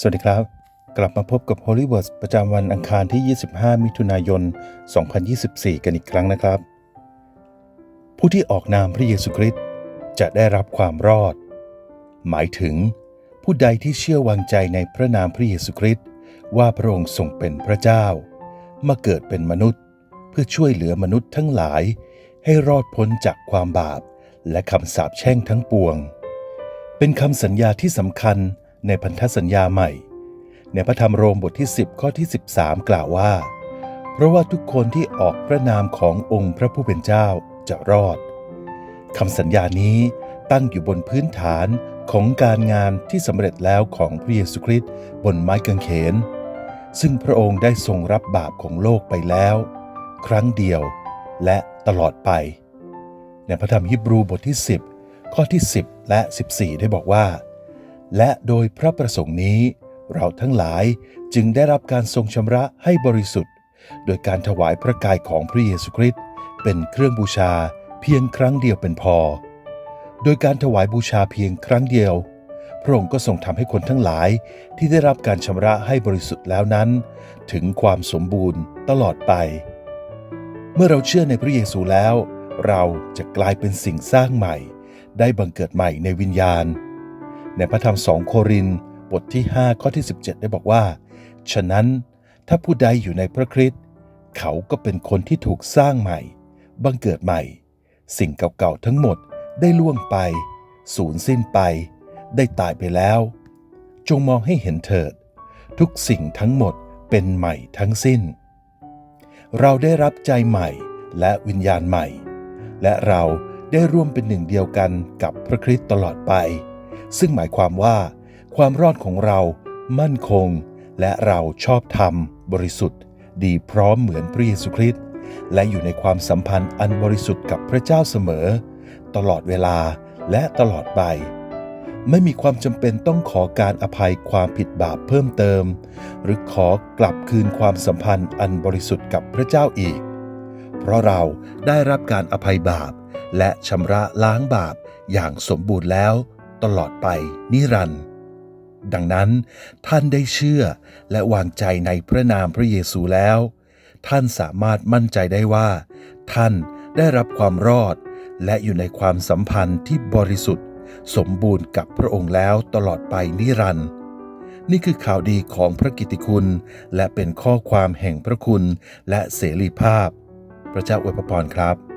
สวัสดีครับ กลับมาพบกับ Holy Words ประจำวันอังคารที่ 25 มิถุนายน 2024 กันอีกครั้งนะครับ ผู้ที่ออกนามพระเยซูคริสต์จะได้รับความรอด หมายถึง ผู้ใดที่เชื่อวางใจในพระนามพระเยซูคริสต์ว่าพระองค์ทรงเป็นพระเจ้า มาเกิดเป็นมนุษย์ เพื่อช่วยเหลือมนุษย์ทั้งหลาย ให้รอดพ้นจากความบาป และคำสาปแช่งทั้งปวง เป็นคำสัญญาที่สำคัญ ในพันธสัญญาใหม่ ในพระธรรมโรมบทที่ 10 ข้อที่ 13 กล่าวว่า เพราะว่าทุกคนที่ออกพระนามขององค์พระผู้เป็นเจ้าจะรอดคำสัญญานี้ตั้งอยู่บนพื้นฐานของการงานที่สำเร็จแล้วของพระเยซูคริสต์บนไม้กางเขน ซึ่งพระองค์ได้ทรงรับบาปของโลกไปแล้ว ครั้งเดียวและตลอดไป ในพระธรรมฮิบรูบทที่ 10 ข้อที่ 10 และ 14 ได้บอกว่า และโดยพระประสงค์นี้ เราทั้งหลายจึงได้รับการทรงชำระให้บริสุทธิ์ โดยการถวายพระกายของพระเยซูคริสต์เป็นเครื่องบูชาเพียงครั้งเดียวเป็นพอ โดยการถวายบูชาเพียงครั้งเดียว พระองค์ก็ทรงทำให้คนทั้งหลายที่ได้รับการชำระให้บริสุทธิ์แล้วนั้น ถึงความสมบูรณ์ตลอดไป เมื่อเราเชื่อในพระเยซูแล้ว เราจะกลายเป็นสิ่งสร้างใหม่ ได้บังเกิดใหม่ในวิญญาณ ในพระธรรมสองโครินบทที่ 5 ข้อที่ 17 ได้บอกว่า ฉะนั้นถ้าผู้ใดอยู่ในพระคริสต์เขาก็เป็นคนที่ถูกสร้างใหม่ บังเกิดใหม่ สิ่งเก่าๆทั้งหมดได้ล่วงไป สูญสิ้นไป ได้ตายไปแล้ว จงมองให้เห็นเถิด ทุกสิ่งทั้งหมดเป็นใหม่ทั้งสิ้น เราได้รับใจใหม่และวิญญาณใหม่ และเราได้ร่วมเป็นหนึ่งเดียวกันกับพระคริสต์ตลอดไป ซึ่งหมายความว่า ความรอดของเรามั่นคง และเราชอบธรรม บริสุทธิ์ ดีพร้อมเหมือนพระเยซูคริสต์และอยู่ในความสัมพันธ์อันบริสุทธิ์กับพระเจ้าเสมอ ตลอดเวลาและตลอดไป ไม่มีความจำเป็นต้องขอการอภัยความผิดบาปเพิ่มเติม หรือขอกลับคืนความสัมพันธ์อันบริสุทธิ์กับพระเจ้าอีก เพราะเราได้รับการอภัยบาป และชำระล้างบาปอย่างสมบูรณ์แล้ว ตลอดไปนิรันดร์ดังนั้นท่านได้เชื่อและวางใจในพระนามพระเยซูแล้ว ท่านสามารถมั่นใจได้ว่า ท่านได้รับความรอด และอยู่ในความสัมพันธ์ที่บริสุทธิ์ สมบูรณ์กับพระองค์แล้วตลอดไปนิรันดร์นี่คือข่าวดีของพระกิตติคุณ และเป็นข้อความแห่งพระคุณและเสรีภาพ พระเจ้าอวยพรครับ